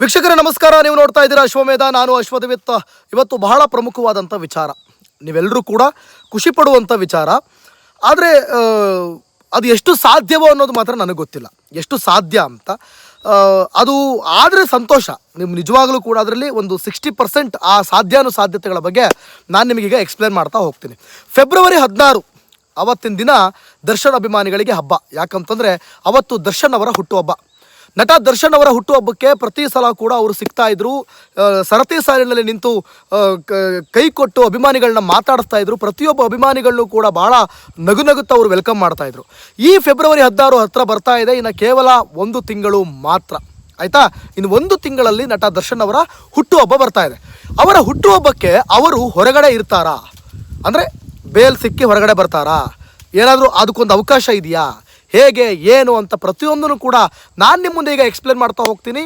ವೀಕ್ಷಕರೇ, ನಮಸ್ಕಾರ. ನೀವು ನೋಡ್ತಾ ಇದ್ದೀರಾ ಅಶ್ವಮೇಧ, ನಾನು ಅಶ್ವದವಿತ್ತ. ಇವತ್ತು ಬಹಳ ಪ್ರಮುಖವಾದಂಥ ವಿಚಾರ. ನೀವೆಲ್ಲರೂ ಕೂಡ ಖುಷಿ ಪಡುವಂಥ ವಿಚಾರ. ಆದರೆ ಅದು ಎಷ್ಟು ಸಾಧ್ಯವೋ ಅನ್ನೋದು ಮಾತ್ರ ನನಗೆ ಗೊತ್ತಿಲ್ಲ. ಎಷ್ಟು ಸಾಧ್ಯ ಅಂತ. ಅದು ಆದರೆ ಸಂತೋಷ. ನಿಮ್ಮ ನಿಜವಾಗಲೂ ಕೂಡ ಅದರಲ್ಲಿ ಒಂದು ಸಿಕ್ಸ್ಟಿ ಪರ್ಸೆಂಟ್ ಆ ಸಾಧ್ಯಾನುಸಾಧ್ಯತೆಗಳ ಬಗ್ಗೆ ನಾನು ನಿಮಗೀಗ ಎಕ್ಸ್ಪ್ಲೇನ್ ಮಾಡ್ತಾ ಹೋಗ್ತೀನಿ. ಫೆಬ್ರವರಿ ಹದಿನಾರು, ಅವತ್ತಿನ ದಿನ ದರ್ಶನ್ ಅಭಿಮಾನಿಗಳಿಗೆ ಹಬ್ಬ. ಯಾಕಂತಂದರೆ, ಅವತ್ತು ದರ್ಶನ್ ಅವರ ಹುಟ್ಟುಹಬ್ಬ. ನಟ ದರ್ಶನ್ ಅವರ ಹುಟ್ಟುಹಬ್ಬಕ್ಕೆ ಪ್ರತಿ ಸಲ ಕೂಡ ಅವರು ಸಿಗ್ತಾ ಇದ್ರು. ಸರತಿ ಸಾಲಿನಲ್ಲಿ ನಿಂತು ಕ- ಕೊಟ್ಟು ಅಭಿಮಾನಿಗಳನ್ನ ಮಾತಾಡಿಸ್ತಾ ಇದ್ರು. ಪ್ರತಿಯೊಬ್ಬ ಅಭಿಮಾನಿಗಳನ್ನೂ ಕೂಡ ಬಹಳ ನಗು ನಗುತ್ತಾ ಅವರು ವೆಲ್ಕಮ್ ಮಾಡ್ತಾ ಇದ್ರು. ಈ ಫೆಬ್ರವರಿ ಹದಿನಾರು ಹತ್ರ ಬರ್ತಾ ಇದೆ. ಇನ್ನು ಕೇವಲ ಒಂದು ತಿಂಗಳು ಮಾತ್ರ. ಆಯ್ತಾ? ಇನ್ನು ಒಂದು ತಿಂಗಳಲ್ಲಿ ನಟ ದರ್ಶನ್ ಅವರ ಹುಟ್ಟುಹಬ್ಬ ಬರ್ತಾ ಇದೆ. ಅವರ ಹುಟ್ಟುಹಬ್ಬಕ್ಕೆ ಅವರು ಹೊರಗಡೆ ಇರ್ತಾರಾ? ಅಂದರೆ ಬೇಲ್ ಸಿಕ್ಕಿ ಹೊರಗಡೆ ಬರ್ತಾರಾ? ಏನಾದರೂ ಅದಕ್ಕೊಂದು ಅವಕಾಶ ಇದೆಯಾ? ಹೇಗೆ, ಏನು ಅಂತ ಪ್ರತಿಯೊಂದನ್ನು ಕೂಡ ನಾನು ನಿಮ್ಮ ಮುಂದೆ ಈಗ ಎಕ್ಸ್ಪ್ಲೇನ್ ಮಾಡ್ತಾ ಹೋಗ್ತೀನಿ.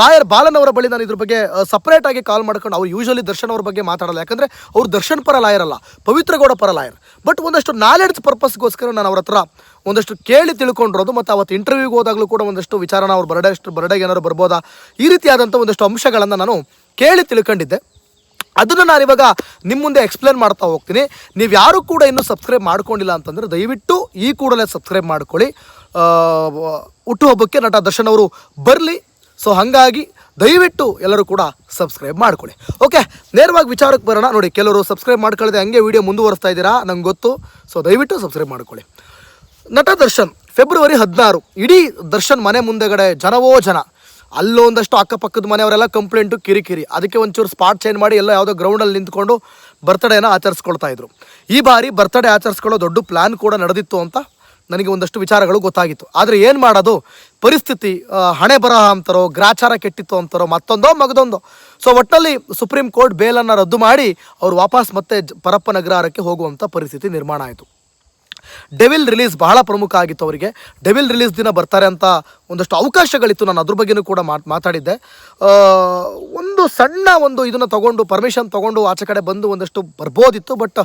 ಲಾಯರ್ ಬಾಲನ್ ಅವರ ಬಳಿ ನಾನು ಇದ್ರ ಬಗ್ಗೆ ಸಪ್ರೇಟ್ ಆಗಿ ಕಾಲ್ ಮಾಡ್ಕೊಂಡು, ಅವ್ರು ಯೂಶಲಿ ದರ್ಶನ್ ಅವ್ರ ಬಗ್ಗೆ ಮಾತಾಡಲ್ಲ. ಯಾಕಂದರೆ ಅವ್ರು ದರ್ಶನ್ ಪರ ಲಾಯರ್ ಅಲ್ಲ, ಪವಿತ್ರ ಗೌಡ ಪರ ಲಾಯರ್. ಬಟ್ ಒಂದಷ್ಟು ನಾಲೆಡ್ಜ್ ಪರ್ಪಸ್ಗೋಸ್ಕರ ನಾನು ಅವ್ರ ಹತ್ರ ಒಂದಷ್ಟು ಕೇಳಿ ತಿಳ್ಕೊಂಡಿರೋದು, ಮತ್ತು ಅವತ್ತು ಇಂಟರ್ವ್ಯೂಗೆ ಹೋದಾಗಲೂ ಕೂಡ ಒಂದಷ್ಟು ವಿಚಾರನ ಅವ್ರು ಬರ್ಡೇ ಅಷ್ಟು ಬರ್ಡೇಗೆ ಏನಾದ್ರು ಬರ್ಬೋದಾ? ಈ ರೀತಿಯಾದಂಥ ಒಂದಷ್ಟು ಅಂಶಗಳನ್ನು ನಾನು ಕೇಳಿ ತಿಳ್ಕೊಂಡಿದ್ದೆ. ಅದನ್ನು ನಾನಿವಾಗ ನಿಮ್ಮ ಮುಂದೆ ಎಕ್ಸ್ಪ್ಲೇನ್ ಮಾಡ್ತಾ ಹೋಗ್ತೀನಿ. ನೀವು ಯಾರು ಕೂಡ ಇನ್ನೂ ಸಬ್ಸ್ಕ್ರೈಬ್ ಮಾಡ್ಕೊಂಡಿಲ್ಲ ಅಂತಂದರೆ ದಯವಿಟ್ಟು ಈ ಕೂಡಲೇ ಸಬ್ಸ್ಕ್ರೈಬ್ ಮಾಡ್ಕೊಳ್ಳಿ. ಹುಟ್ಟು ಹುಟ್ಟುಹಬ್ಬಕ್ಕೆ ನಟ ದರ್ಶನ್ ಅವರು ಬರಲಿ. ಸೊ ಹಾಗಾಗಿ ದಯವಿಟ್ಟು ಎಲ್ಲರೂ ಕೂಡ ಸಬ್ಸ್ಕ್ರೈಬ್ ಮಾಡ್ಕೊಳ್ಳಿ. ಓಕೆ ನೇರವಾಗಿ ವಿಚಾರಕ್ಕೆ ಬರೋಣ. ನೋಡಿ, ಕೆಲವರು ಸಬ್ಸ್ಕ್ರೈಬ್ ಮಾಡ್ಕೊಳ್ಳದೆ ಹಂಗೆ ವಿಡಿಯೋ ಮುಂದುವರಿಸ್ತಾ ಇದ್ದೀರಾ? ನಂಗೆ ಗೊತ್ತು. ಸೊ ದಯವಿಟ್ಟು ಸಬ್ಸ್ಕ್ರೈಬ್ ಮಾಡ್ಕೊಳ್ಳಿ. ನಟ ದರ್ಶನ್ ಫೆಬ್ರವರಿ ಹದಿನಾರು. ಇಡೀ ದರ್ಶನ್ ಮನೆ ಮುಂದೆಗಡೆ ಜನವೋ ಜನ. ಅಲ್ಲೊಂದಷ್ಟು ಅಕ್ಕಪಕ್ಕದ ಮನೆಯವರೆಲ್ಲ ಕಂಪ್ಲೇಂಟು ಕಿರಿಕಿರಿ. ಅದಕ್ಕೆ ಒಂಚೂರು ಸ್ಪಾಟ್ ಚೇಂಜ್ ಮಾಡಿ ಎಲ್ಲ ಯಾವುದೋ ಗ್ರೌಂಡಲ್ಲಿ ನಿಂತ್ಕೊಂಡು ಬರ್ತ್ಡೇನ ಆಚರಿಸ್ಕೊಳ್ತಾ ಇದ್ರು. ಈ ಬಾರಿ ಬರ್ತ್ಡೇ ಆಚರಿಸ್ಕೊಳ್ಳೋ ದೊಡ್ಡ ಪ್ಲ್ಯಾನ್ ಕೂಡ ನಡೆದಿತ್ತು ಅಂತ ನನಗೆ ಒಂದಷ್ಟು ವಿಚಾರಗಳು ಗೊತ್ತಾಗಿತ್ತು. ಆದರೆ ಏನು ಮಾಡೋದು? ಪರಿಸ್ಥಿತಿ ಹಣೆ ಬರಹ ಅಂತಾರೋ, ಗ್ರಾಚಾರ ಕೆಟ್ಟಿತ್ತು ಅಂತಾರೋ, ಮತ್ತೊಂದೋ ಮಗದೊಂದೋ. ಸೊ ಒಟ್ಟಲ್ಲಿ ಸುಪ್ರೀಂ ಕೋರ್ಟ್ ಬೇಲನ್ನು ರದ್ದು ಮಾಡಿ ಅವರು ವಾಪಸ್ ಮತ್ತೆ ಜ- ಪರಪ್ಪ ನಗರಕ್ಕೆ ಹೋಗುವಂಥ ಪರಿಸ್ಥಿತಿ ನಿರ್ಮಾಣ ಆಯಿತು. ಡೆವಿಲ್ ರಿಲೀಸ್ ಬಹಳ ಪ್ರಮುಖ ಆಗಿತ್ತು ಅವರಿಗೆ. ಡೆವಿಲ್ ರಿಲೀಸ್ ದಿನ ಬರ್ತಾರೆ ಅಂತ ಒಂದಷ್ಟು ಅವಕಾಶಗಳಿತ್ತು ನಾನು ಅದ್ರ ಬಗ್ಗೆನೂ ಕೂಡ ಮಾತ್ ಮಾತಾಡಿದ್ದೆ. ಒಂದು ಸಣ್ಣ ಒಂದು ಇದನ್ನು ತಗೊಂಡು ಪರ್ಮಿಷನ್ ತೊಗೊಂಡು ಆಚೆ ಕಡೆ ಬಂದು ಒಂದಷ್ಟು ಬರ್ಬೋದಿತ್ತು ಬಟ್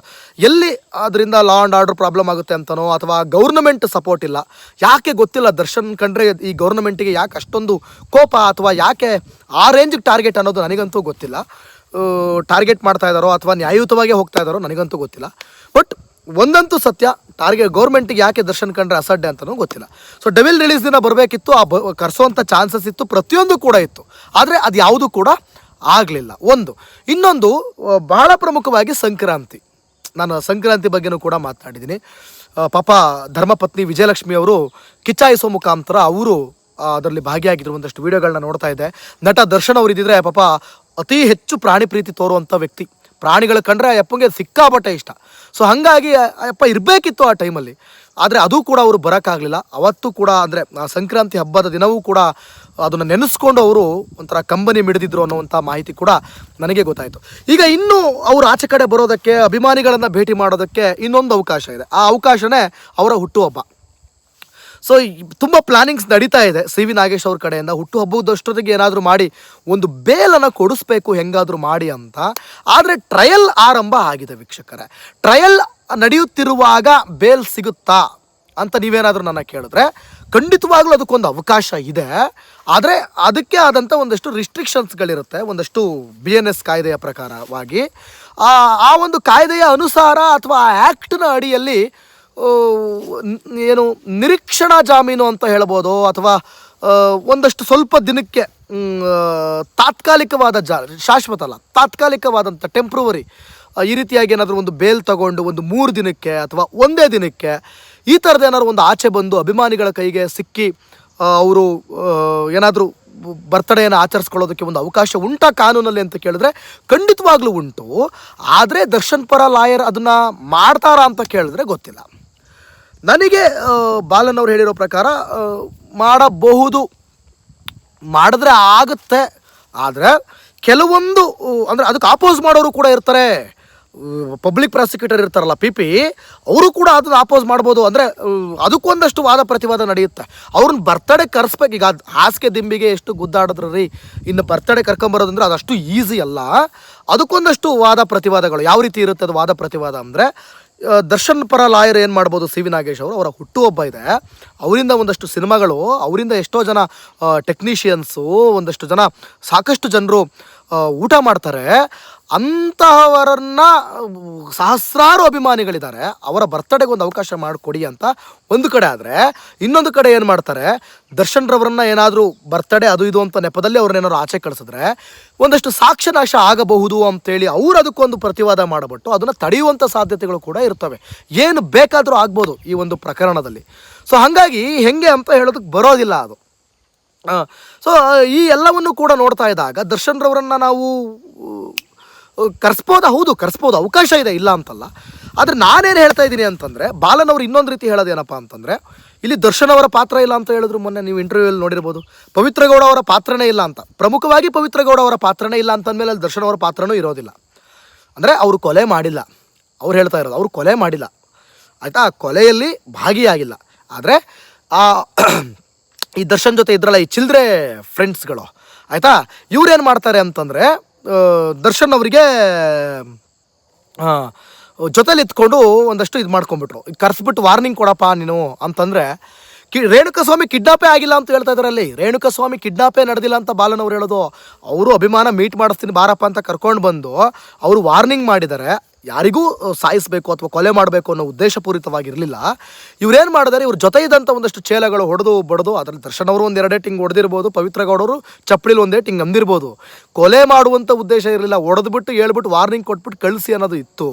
ಎಲ್ಲಿ ಅದರಿಂದ ಲಾ ಆ್ಯಂಡ್ ಆರ್ಡರ್ ಪ್ರಾಬ್ಲಮ್ ಆಗುತ್ತೆ ಅಂತನೋ ಅಥವಾ ಗೌರ್ನಮೆಂಟ್ ಸಪೋರ್ಟ್ ಇಲ್ಲ, ಯಾಕೆ ಗೊತ್ತಿಲ್ಲ ದರ್ಶನ್ ಕಂಡ್ರೆ ಈ ಗೌರ್ನಮೆಂಟಿಗೆ ಯಾಕೆ ಅಷ್ಟೊಂದು ಕೋಪ ಅಥವಾ ಯಾಕೆ ಆ ರೇಂಜಿಗೆ ಟಾರ್ಗೆಟ್ ಅನ್ನೋದು ನನಗಂತೂ ಗೊತ್ತಿಲ್ಲ. ಟಾರ್ಗೆಟ್ ಮಾಡ್ತಾ ಇದ್ದಾರೋ ಅಥವಾ ನ್ಯಾಯಯುತವಾಗಿ ಹೋಗ್ತಾ ಇದ್ದಾರೋ ನನಗಂತೂ ಗೊತ್ತಿಲ್ಲ. ಬಟ್ ಒಂದಂತೂ ಸತ್ಯ, ಟಾರ್ಗೆಟ್ ಗೌರ್ಮೆಂಟಿಗೆ ಯಾಕೆ ದರ್ಶನ್ ಕಂಡ್ರೆ ಅಸಡ್ಡೆ ಅಂತಲೂ ಗೊತ್ತಿಲ್ಲ. ಸೊ ಡೆವಿಲ್ ರಿಲೀಸ್ ದಿನ ಬರಬೇಕಿತ್ತು, ಆ ಬ ಚಾನ್ಸಸ್ ಇತ್ತು, ಪ್ರತಿಯೊಂದು ಕೂಡ ಇತ್ತು. ಆದರೆ ಅದು ಯಾವುದೂ ಕೂಡ ಆಗಲಿಲ್ಲ. ಒಂದು, ಇನ್ನೊಂದು ಬಹಳ ಪ್ರಮುಖವಾಗಿ ಸಂಕ್ರಾಂತಿ. ನಾನು ಸಂಕ್ರಾಂತಿ ಬಗ್ಗೆನೂ ಕೂಡ ಮಾತನಾಡಿದ್ದೀನಿ. ಪಾಪ ಧರ್ಮಪತ್ನಿ ವಿಜಯಲಕ್ಷ್ಮಿ ಅವರು ಕಿಚ್ಚಾಯಿಸೋ ಮುಖಾಂತರ ಅವರು ಅದರಲ್ಲಿ ಭಾಗಿಯಾಗಿದ್ರು. ಒಂದಷ್ಟು ವಿಡಿಯೋಗಳನ್ನ ನೋಡ್ತಾ ಇದ್ದೆ. ನಟ ದರ್ಶನ್ ಅವರು ಇದ್ದಿದ್ರೆ ಪಾಪ ಅತಿ ಹೆಚ್ಚು ಪ್ರಾಣಿ ಪ್ರೀತಿ ತೋರುವಂಥ ವ್ಯಕ್ತಿ. ಪ್ರಾಣಿಗಳ ಕಂಡ್ರೆ ಆ ಯಪ್ಪಂಗೆ ಸಿಕ್ಕಾಪಟ್ಟೆ ಇಷ್ಟ. ಸೊ ಹಾಗಾಗಿ ಅಪ್ಪ ಇರಬೇಕಿತ್ತು ಆ ಟೈಮಲ್ಲಿ. ಆದರೆ ಅದು ಕೂಡ ಅವರು ಬರೋಕ್ಕಾಗಲಿಲ್ಲ. ಅವತ್ತು ಕೂಡ ಅಂದರೆ ಸಂಕ್ರಾಂತಿ ಹಬ್ಬದ ದಿನವೂ ಕೂಡ ಅದನ್ನು ನೆನೆಸ್ಕೊಂಡು ಅವರು ಒಂಥರ ಕಂಬನಿ ಮಿಡಿದಿದ್ರು ಅನ್ನುವಂಥ ಮಾಹಿತಿ ಕೂಡ ನನಗೆ ಗೊತ್ತಾಯಿತು. ಈಗ ಇನ್ನೂ ಅವರು ಆಚೆ ಕಡೆ ಬರೋದಕ್ಕೆ, ಅಭಿಮಾನಿಗಳನ್ನು ಭೇಟಿ ಮಾಡೋದಕ್ಕೆ ಇನ್ನೊಂದು ಅವಕಾಶ ಇದೆ. ಆ ಅವಕಾಶನೇ ಅವರ ಹುಟ್ಟುಹಬ್ಬ. ಸೊ ತುಂಬ ಪ್ಲಾನಿಂಗ್ಸ್ ನಡೀತಾ ಇದೆ ಸಿ ವಿ ನಾಗೇಶ್ ಅವ್ರ ಕಡೆಯಿಂದ. ಹುಟ್ಟುಹಬ್ಬದಷ್ಟೊತ್ತಿಗೆ ಏನಾದರೂ ಮಾಡಿ, ಒಂದು ಬೇಲನ್ನು ಕೊಡಿಸ್ಬೇಕು ಹೆಂಗಾದರೂ ಮಾಡಿ ಅಂತ. ಆದರೆ ಟ್ರಯಲ್ ಆರಂಭ ಆಗಿದೆ ವೀಕ್ಷಕರೇ. ಟ್ರಯಲ್ ನಡೆಯುತ್ತಿರುವಾಗ ಬೇಲ್ ಸಿಗುತ್ತಾ ಅಂತ ನೀವೇನಾದರೂ ನನ್ನ ಕೇಳಿದ್ರೆ, ಖಂಡಿತವಾಗ್ಲೂ ಅದಕ್ಕೊಂದು ಅವಕಾಶ ಇದೆ. ಆದರೆ ಅದಕ್ಕೆ ಆದಂಥ ಒಂದಷ್ಟು ರಿಸ್ಟ್ರಿಕ್ಷನ್ಸ್ಗಳಿರುತ್ತೆ ಒಂದಷ್ಟು ಬಿ ಎನ್ ಎಸ್ ಕಾಯ್ದೆಯ ಪ್ರಕಾರವಾಗಿ. ಆ ಒಂದು ಕಾಯ್ದೆಯ ಅನುಸಾರ ಅಥವಾ ಆ ಆ್ಯಕ್ಟ್ನ ಅಡಿಯಲ್ಲಿ ಏನು ನಿರೀಕ್ಷಣಾ ಜಾಮೀನು ಅಂತ ಹೇಳ್ಬೋದು ಅಥವಾ ಒಂದಷ್ಟು ಸ್ವಲ್ಪ ದಿನಕ್ಕೆ ತಾತ್ಕಾಲಿಕವಾದ ಜಾ, ಶಾಶ್ವತ ಅಲ್ಲ, ತಾತ್ಕಾಲಿಕವಾದಂಥ ಟೆಂಪ್ರವರಿ ಈ ರೀತಿಯಾಗಿ ಏನಾದರೂ ಒಂದು ಬೇಲ್ ತಗೊಂಡು ಒಂದು ಮೂರು ದಿನಕ್ಕೆ ಅಥವಾ ಒಂದೇ ದಿನಕ್ಕೆ ಈ ಥರದ್ದು ಏನಾದ್ರು ಒಂದು ಆಚೆ ಬಂದು ಅಭಿಮಾನಿಗಳ ಕೈಗೆ ಸಿಕ್ಕಿ ಅವರು ಏನಾದರೂ ಬರ್ತಡೆಯನ್ನು ಆಚರಿಸ್ಕೊಳ್ಳೋದಕ್ಕೆ ಒಂದು ಅವಕಾಶ ಉಂಟಾ ಕಾನೂನಲ್ಲಿ ಅಂತ ಕೇಳಿದ್ರೆ ಖಂಡಿತವಾಗ್ಲೂ ಉಂಟು. ಆದರೆ ದರ್ಶನ್ ಪರ ಲಾಯರ್ ಅದನ್ನು ಮಾಡ್ತಾರಾ ಅಂತ ಕೇಳಿದ್ರೆ ಗೊತ್ತಿಲ್ಲ. ನನಗೆ ಬಾಲನ್ ಅವ್ರು ಹೇಳಿರೋ ಪ್ರಕಾರ ಮಾಡಬಹುದು. ಮಾಡಿದ್ರೆ ಆಗುತ್ತೆ. ಆದರೆ, ಕೆಲವೊಂದು ಅಂದರೆ ಅದಕ್ಕೆ ಆಪೋಸ್ ಮಾಡೋರು ಕೂಡ ಇರ್ತಾರೆ. ಪಬ್ಲಿಕ್ ಪ್ರಾಸಿಕ್ಯೂಟರ್ ಇರ್ತಾರಲ್ಲ ಪಿ ಪಿ ಅವರು ಕೂಡ ಅದನ್ನ ಆಪೋಸ್ ಮಾಡ್ಬೋದು. ಅಂದರೆ ಅದಕ್ಕೊಂದಷ್ಟು ವಾದ ಪ್ರತಿವಾದ ನಡೆಯುತ್ತೆ. ಅವ್ರನ್ನ ಬರ್ತಡೇ ಕರೆಸ್ಬೇಕು. ಈಗ ಅದು ಹಾಸಿಗೆ ದಿಂಬಿಗೆ ಎಷ್ಟು ಗುದ್ದಾಡಿದ್ರು ರೀ, ಇನ್ನು ಬರ್ತಡೇ ಕರ್ಕೊಂಬರೋದಂದ್ರೆ ಅದಷ್ಟು ಈಸಿ ಅಲ್ಲ. ಅದಕ್ಕೊಂದಷ್ಟು ವಾದ ಪ್ರತಿವಾದಗಳು, ಯಾವ ರೀತಿ ಇರುತ್ತೆ ಅದು ವಾದ ಪ್ರತಿವಾದ ಅಂದರೆ ದರ್ಶನ್ ಪರ ಲಾಯರ್ ಏನು ಮಾಡ್ಬೋದು ಸಿ ವಿ ನಾಗೇಶ್ ಅವರು? ಅವರ ಹುಟ್ಟುಹಬ್ಬ ಇದೆ. ಅವರಿಂದ ಒಂದಷ್ಟು ಸಿನಿಮಾಗಳು, ಅವರಿಂದ ಎಷ್ಟೋ ಜನ ಟೆಕ್ನಿಷಿಯನ್ಸು ಒಂದಷ್ಟು ಜನ ಸಾಕಷ್ಟು ಜನರು ಊಟ ಮಾಡ್ತಾರೆ. ಅಂತಹವರನ್ನ ಸಹಸ್ರಾರು ಅಭಿಮಾನಿಗಳಿದ್ದಾರೆ. ಅವರ ಬರ್ತಡೆಗೆ ಒಂದು ಅವಕಾಶ ಮಾಡಿಕೊಡಿ ಅಂತ ಒಂದು ಕಡೆ ಆದರೆ, ಇನ್ನೊಂದು ಕಡೆ ಏನು ಮಾಡ್ತಾರೆ ದರ್ಶನ್ ರವರನ್ನ ಏನಾದರೂ ಬರ್ತಡೇ ಅದು ಇದು ಅಂತ ನೆಪದಲ್ಲಿ ಅವ್ರನ್ನೇನಾದ್ರು ಆಚೆ ಕಳಿಸಿದ್ರೆ, ಒಂದಷ್ಟು ಸಾಕ್ಷ್ಯನಾಶ ಆಗಬಹುದು ಅಂತೇಳಿ ಅವ್ರು ಅದಕ್ಕೊಂದು ಪ್ರತಿವಾದ ಮಾಡಿಬಿಟ್ಟು ಅದನ್ನು ತಡೆಯುವಂಥ ಸಾಧ್ಯತೆಗಳು ಕೂಡ ಇರ್ತವೆ. ಏನು ಬೇಕಾದರೂ ಆಗ್ಬೋದು ಈ ಒಂದು ಪ್ರಕರಣದಲ್ಲಿ. ಸೊ ಹಾಗಾಗಿ ಹೆಂಗೆ ಅಂತ ಹೇಳೋದಕ್ಕೆ ಬರೋದಿಲ್ಲ ಅದು. ಸೊ ಈ ಎಲ್ಲವನ್ನು ಕೂಡ ನೋಡ್ತಾ ಇದ್ದಾಗ ದರ್ಶನ್ ರವರನ್ನ ನಾವು ಕರೆಸ್ಬೋದಾ? ಹೌದು, ಕರೆಸ್ಬೋದು? ಅವಕಾಶ ಇದೆ, ಇಲ್ಲ ಅಂತಲ್ಲ. ಆದರೆ ನಾನೇನು ಹೇಳ್ತಾ ಇದ್ದೀನಿ ಅಂತಂದರೆ ಬಾಲನವರು ಇನ್ನೊಂದು ರೀತಿ ಹೇಳೋದೇನಪ್ಪ ಅಂತಂದರೆ, ಇಲ್ಲಿ ದರ್ಶನ್ ಅವರ ಪಾತ್ರ ಇಲ್ಲ ಅಂತ ಹೇಳಿದ್ರು ಮೊನ್ನೆ ನೀವು ಇಂಟರ್ವ್ಯೂಲ್ಲಿ ನೋಡಿರ್ಬೋದು. ಪವಿತ್ರಗೌಡ ಅವರ ಪಾತ್ರನೇ ಇಲ್ಲ ಅಂತ. ಪ್ರಮುಖವಾಗಿ ಪವಿತ್ರಗೌಡ ಅವರ ಪಾತ್ರನೇ ಇಲ್ಲ ಅಂತಂದಮೇಲೆ ಅಲ್ಲಿ ದರ್ಶನ್ ಅವರ ಪಾತ್ರನೂ ಇರೋದಿಲ್ಲ. ಅಂದರೆ ಅವರು ಕೊಲೆ ಮಾಡಿಲ್ಲ. ಅವ್ರು ಹೇಳ್ತಾ ಇರೋದು, ಅವರು ಕೊಲೆ ಮಾಡಿಲ್ಲ. ಆಯಿತಾ? ಕೊಲೆಯಲ್ಲಿ ಭಾಗಿಯಾಗಿಲ್ಲ. ಆದರೆ, ಆ ಈ ದರ್ಶನ್ ಜೊತೆ ಇದ್ರಲ್ಲ ಈ ಚಿಲ್ಡ್ರೆ ಫ್ರೆಂಡ್ಸ್ಗಳು ಆಯಿತಾ? ಇವ್ರೇನು ಮಾಡ್ತಾರೆ ಅಂತಂದರೆ ದರ್ಶನ್ ಅವರಿಗೆ ಜೊತೆಲಿ ಇತ್ಕೊಂಡು ಒಂದಷ್ಟು ಇದು ಮಾಡ್ಕೊಂಬಿಟ್ರು ಕರೆಸ್ಬಿಟ್ಟು ವಾರ್ನಿಂಗ್ ಕೊಡಪ್ಪ ನೀನು ಅಂತಂದರೆ, ಕಿ, ರೇಣುಕಸ್ವಾಮಿ ಕಿಡ್ನಾಪೇ ಆಗಿಲ್ಲ ಅಂತ ಹೇಳ್ತಾ ಇದ್ದಾರೆ ಅಲ್ಲಿ. ರೇಣುಕಸ್ವಾಮಿ ಕಿಡ್ನಾಪೇ ನಡೆದಿಲ್ಲ ಅಂತ ಬಾಲನವ್ರು ಹೇಳೋದು. ಅವರು ಅಭಿಮಾನ ಮೀಟ್ ಮಾಡಿಸ್ತೀನಿ ಬಾರಪ್ಪ ಅಂತ ಕರ್ಕೊಂಡು ಬಂದು, ಅವರು ವಾರ್ನಿಂಗ್ ಮಾಡಿದ್ದಾರೆ. ಯಾರಿಗೂ ಸಾಯಿಸಬೇಕು ಅಥವಾ ಕೊಲೆ ಮಾಡಬೇಕು ಅನ್ನೋ ಉದ್ದೇಶಪೂರಿತವಾಗಿರಲಿಲ್ಲ ಇವ್ರೇನು ಮಾಡಿದಾರೆ, ಇವ್ರ ಜೊತೆ ಇದ್ದಂಥ ಒಂದಷ್ಟು ಚೇಲಗಳು ಹೊಡೆದು ಬಡದು, ಅದರಲ್ಲಿ ದರ್ಶನ್ ಅವರು ಒಂದು ಎರಡೇ ಟಿಂಗ್ ಹೊಡೆದಿರ್ಬೋದು, ಪವಿತ್ರ ಗೌಡರು ಚಪ್ಪಳಿಲಿ ಒಂದೇ ಟಿಂಗ್ ಅಂದಿರ್ಬೋದು. ಕೊಲೆ ಮಾಡುವಂಥ ಉದ್ದೇಶ ಇರಲಿಲ್ಲ ಹೊಡೆದ್ಬಿಟ್ಟು ಹೇಳ್ಬಿಟ್ಟು ವಾರ್ನಿಂಗ್ ಕೊಟ್ಬಿಟ್ಟು ಕಳಿಸಿ ಅನ್ನೋದು ಇತ್ತು.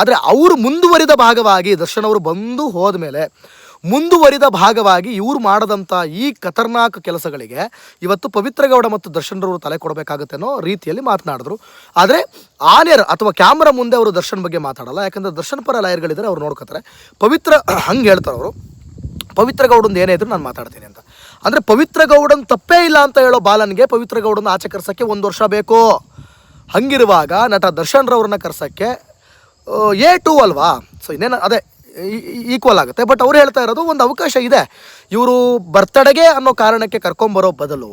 ಆದರೆ ಅವರು ಮುಂದುವರಿದ ಭಾಗವಾಗಿ ದರ್ಶನ್ ಅವರು ಬಂದು ಹೋದ್ಮೇಲೆ ಮುಂದುವರಿದ ಭಾಗವಾಗಿ ಇವರು ಮಾಡದಂಥ ಈ ಖತರ್ನಾಕ್ ಕೆಲಸಗಳಿಗೆ ಇವತ್ತು ಪವಿತ್ರಗೌಡ ಮತ್ತು ದರ್ಶನ್ ರವರು ತಲೆ ಕೊಡಬೇಕಾಗುತ್ತೆ ಅನ್ನೋ ರೀತಿಯಲ್ಲಿ ಮಾತನಾಡಿದ್ರು. ಆದರೆ ಆನೇರ್ ಅಥವಾ ಕ್ಯಾಮ್ರಾ ಮುಂದೆ ಅವರು ದರ್ಶನ್ ಬಗ್ಗೆ ಮಾತಾಡಲ್ಲ. ಯಾಕಂದರೆ ದರ್ಶನ್ ಪರ ಲಾಯರ್ಗಳಿದ್ದಾರೆ, ಅವ್ರು ನೋಡ್ಕೋತಾರೆ. ಪವಿತ್ರ, ಹಂಗೆ ಹೇಳ್ತಾರೆ ಅವರು. ಪವಿತ್ರ ಗೌಡಂದು ಏನೇ ಇದ್ರು ನಾನು ಮಾತಾಡ್ತೀನಿ ಅಂತ. ಅಂದರೆ ಪವಿತ್ರ ಗೌಡನ್ ತಪ್ಪೇ ಇಲ್ಲ ಅಂತ ಹೇಳೋ ಬಾಲನ್ಗೆ ಪವಿತ್ರ ಗೌಡನ ಆಚೆ ಕರ್ಸೋಕ್ಕೆ ಒಂದು ವರ್ಷ ಬೇಕು. ಹಂಗಿರುವಾಗ ನಟ ದರ್ಶನ್ ರವ್ರನ್ನ ಕರ್ಸೋಕ್ಕೆ ಎ ಟೂ ಅಲ್ವಾ? ಸೊ ಇನ್ನೇನು, ಅದೇ ಈಕ್ವಲ್ ಆಗುತ್ತೆ. ಬಟ್ ಅವ್ರು ಹೇಳ್ತಾ ಇರೋದು ಒಂದು ಅವಕಾಶ ಇದೆ. ಇವರು ಬರ್ತಡೆಗೆ ಅನ್ನೋ ಕಾರಣಕ್ಕೆ ಕರ್ಕೊಂಬರೋ ಬದಲು,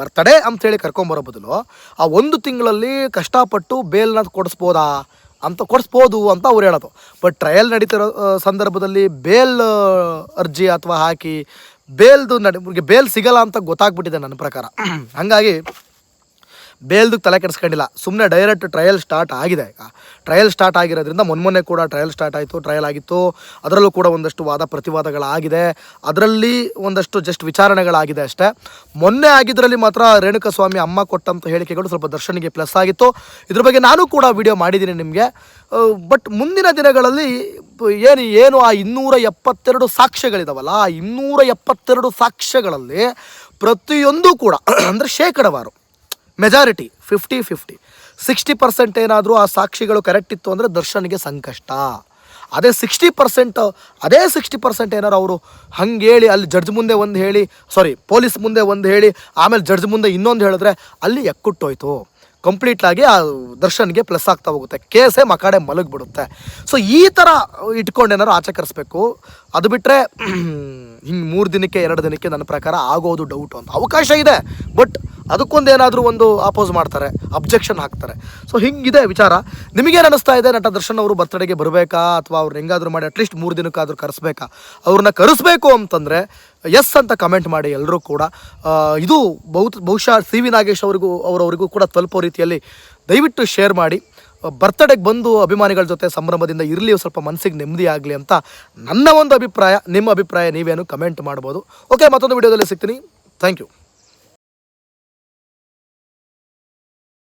ಬರ್ತಡೆ ಅಂಥೇಳಿ ಕರ್ಕೊಂಬರೋ ಬದಲು, ಆ ಒಂದು ತಿಂಗಳಲ್ಲಿ ಕಷ್ಟಪಟ್ಟು ಬೇಲ್ನ ಕೊಡಿಸ್ಬೋದಾ ಅಂತ ಕೊಡಿಸ್ಬೋದು ಅಂತ ಅವ್ರು ಹೇಳೋದು. ಬಟ್ ಟ್ರಯಲ್ ನಡೀತಿರೋ ಸಂದರ್ಭದಲ್ಲಿ ಬೇಲ್ ಅರ್ಜಿ ಅಥವಾ ಹಾಕಿ ಬೇಲ್ದು ನಡಿ ಬೇಲ್ ಸಿಗಲ್ಲ ಅಂತ ಗೊತ್ತಾಗ್ಬಿಟ್ಟಿದೆ ನನ್ನ ಪ್ರಕಾರ. ಹಾಗಾಗಿ ಬೇಲ್ದು ತಲೆ ಕೆಡಿಸ್ಕೊಂಡಿಲ್ಲ. ಸುಮ್ಮನೆ ಡೈರೆಕ್ಟ್ ಟ್ರಯಲ್ ಸ್ಟಾರ್ಟ್ ಆಗಿದೆ ಈಗ. ಟ್ರಯಲ್ ಸ್ಟಾರ್ಟ್ ಆಗಿರೋದ್ರಿಂದ ಮೊನ್ನೆ ಕೂಡ ಟ್ರಯಲ್ ಸ್ಟಾರ್ಟ್ ಆಯಿತು ಟ್ರಯಲ್ ಆಗಿತ್ತು. ಅದರಲ್ಲೂ ಕೂಡ ಒಂದಷ್ಟು ವಾದ ಪ್ರತಿವಾದಗಳಾಗಿದೆ. ಅದರಲ್ಲಿ ಒಂದಷ್ಟು ಜಸ್ಟ್ ವಿಚಾರಣೆಗಳಾಗಿದೆ ಅಷ್ಟೇ. ಮೊನ್ನೆ ಆಗಿದ್ದರಲ್ಲಿ ಮಾತ್ರ ರೇಣುಕಸ್ವಾಮಿ ಅಮ್ಮ ಕೊಟ್ಟಂಥ ಹೇಳಿಕೆಗಳು ಸ್ವಲ್ಪ ದರ್ಶನಿಗೆ ಪ್ಲಸ್ ಆಗಿತ್ತು. ಇದ್ರ ಬಗ್ಗೆ ನಾನು ಕೂಡ ವಿಡಿಯೋ ಮಾಡಿದ್ದೀನಿ ನಿಮಗೆ. ಬಟ್ ಮುಂದಿನ ದಿನಗಳಲ್ಲಿ ಏನು ಏನು ಆ ಇನ್ನೂರ ಎಪ್ಪತ್ತೆರಡು ಸಾಕ್ಷ್ಯಗಳಿದಾವಲ್ಲ, ಆ ಇನ್ನೂರ ಎಪ್ಪತ್ತೆರಡು ಸಾಕ್ಷ್ಯಗಳಲ್ಲಿ ಪ್ರತಿಯೊಂದು ಕೂಡ, ಅಂದರೆ ಶೇಕಡವಾರು majority fifty fifty sixty percent ಏನಾದರೂ ಆ ಸಾಕ್ಷಿಗಳು ಕರೆಕ್ಟ್ ಇತ್ತು ಅಂದರೆ ದರ್ಶನ್ಗೆ ಸಂಕಷ್ಟ. ಅದೇ ಸಿಕ್ಸ್ಟಿ ಪರ್ಸೆಂಟ್ ಅದೇ ಸಿಕ್ಸ್ಟಿ ಪರ್ಸೆಂಟ್ ಏನಾರು ಅವರು ಹಂಗೆ ಹೇಳಿ, ಅಲ್ಲಿ ಜಡ್ಜ್ ಮುಂದೆ ಒಂದು ಹೇಳಿ ಸಾರಿ ಪೊಲೀಸ್ ಮುಂದೆ ಒಂದು ಹೇಳಿ, ಆಮೇಲೆ ಜಡ್ಜ್ ಮುಂದೆ ಇನ್ನೊಂದು ಹೇಳಿದ್ರೆ ಅಲ್ಲಿ ಎಕ್ಕುಟ್ಟೋಯ್ತು. ಕಂಪ್ಲೀಟಾಗಿ ಆ ದರ್ಶನ್ಗೆ ಪ್ಲಸ್ ಆಗ್ತಾ ಹೋಗುತ್ತೆ. ಕೇಸೇ ಮಕಾಡೆ ಮಲಗಿಬಿಡುತ್ತೆ. ಸೊ ಈ ಥರ ಇಟ್ಕೊಂಡು ಏನಾರು ಆಚೆ ಕರೆಸ್ಬೇಕು. ಅದು ಬಿಟ್ಟರೆ ಹಿಂಗೆ ಮೂರು ದಿನಕ್ಕೆ, ಎರಡು ದಿನಕ್ಕೆ ನನ್ನ ಪ್ರಕಾರ ಆಗೋದು ಡೌಟು ಅಂತ ಅವಕಾಶ ಇದೆ. ಬಟ್ ಅದಕ್ಕೊಂದು ಏನಾದರೂ ಒಂದು ಅಪೋಸ್ ಮಾಡ್ತಾರೆ, ಅಬ್ಜೆಕ್ಷನ್ ಹಾಕ್ತಾರೆ. ಸೊ ಹಿಂಗಿದೆ ವಿಚಾರ. ನಿಮಗೇನು ಅನಿಸ್ತಾ ಇದೆ? ನಟ ದರ್ಶನ್ ಅವರು ಬರ್ತಡೆಗೆ ಬರಬೇಕಾ? ಅಥವಾ ಅವ್ರು ಹೆಂಗಾದರೂ ಮಾಡಿ ಅಟ್ಲೀಸ್ಟ್ ಮೂರು ದಿನಕ್ಕಾದರೂ ಕರೆಸ್ಬೇಕಾ? ಅವ್ರನ್ನ ಕರೆಸ್ಬೇಕು ಅಂತಂದರೆ ಎಸ್ ಅಂತ ಕಮೆಂಟ್ ಮಾಡಿ ಎಲ್ಲರೂ ಕೂಡ. ಇದು ಬಹುತ್, ಬಹುಶಃ ಸಿ ವಿ ನಾಗೇಶ್ ಅವರಿಗೂ, ಅವರವರಿಗೂ ಕೂಡ ತಲುಪೋ ರೀತಿಯಲ್ಲಿ ದಯವಿಟ್ಟು ಶೇರ್ ಮಾಡಿ. ಬರ್ತಡೆಗೆ ಬಂದು ಅಭಿಮಾನಿಗಳ ಜೊತೆ ಸಂಭ್ರಮದಿಂದ ಇರಲಿ, ಸ್ವಲ್ಪ ಮನಸ್ಸಿಗೆ ನೆಮ್ಮದಿ ಆಗಲಿ ಅಂತ ನನ್ನ ಒಂದು ಅಭಿಪ್ರಾಯ, ನಿಮ್ಮ ಅಭಿಪ್ರಾಯ ನೀವೇನು ಕಮೆಂಟ್ ಮಾಡ್ಬೋದು. ಓಕೆ ಮತ್ತೊಂದು ವಿಡಿಯೋದಲ್ಲಿ ಸಿಗ್ತೀನಿ. Thank you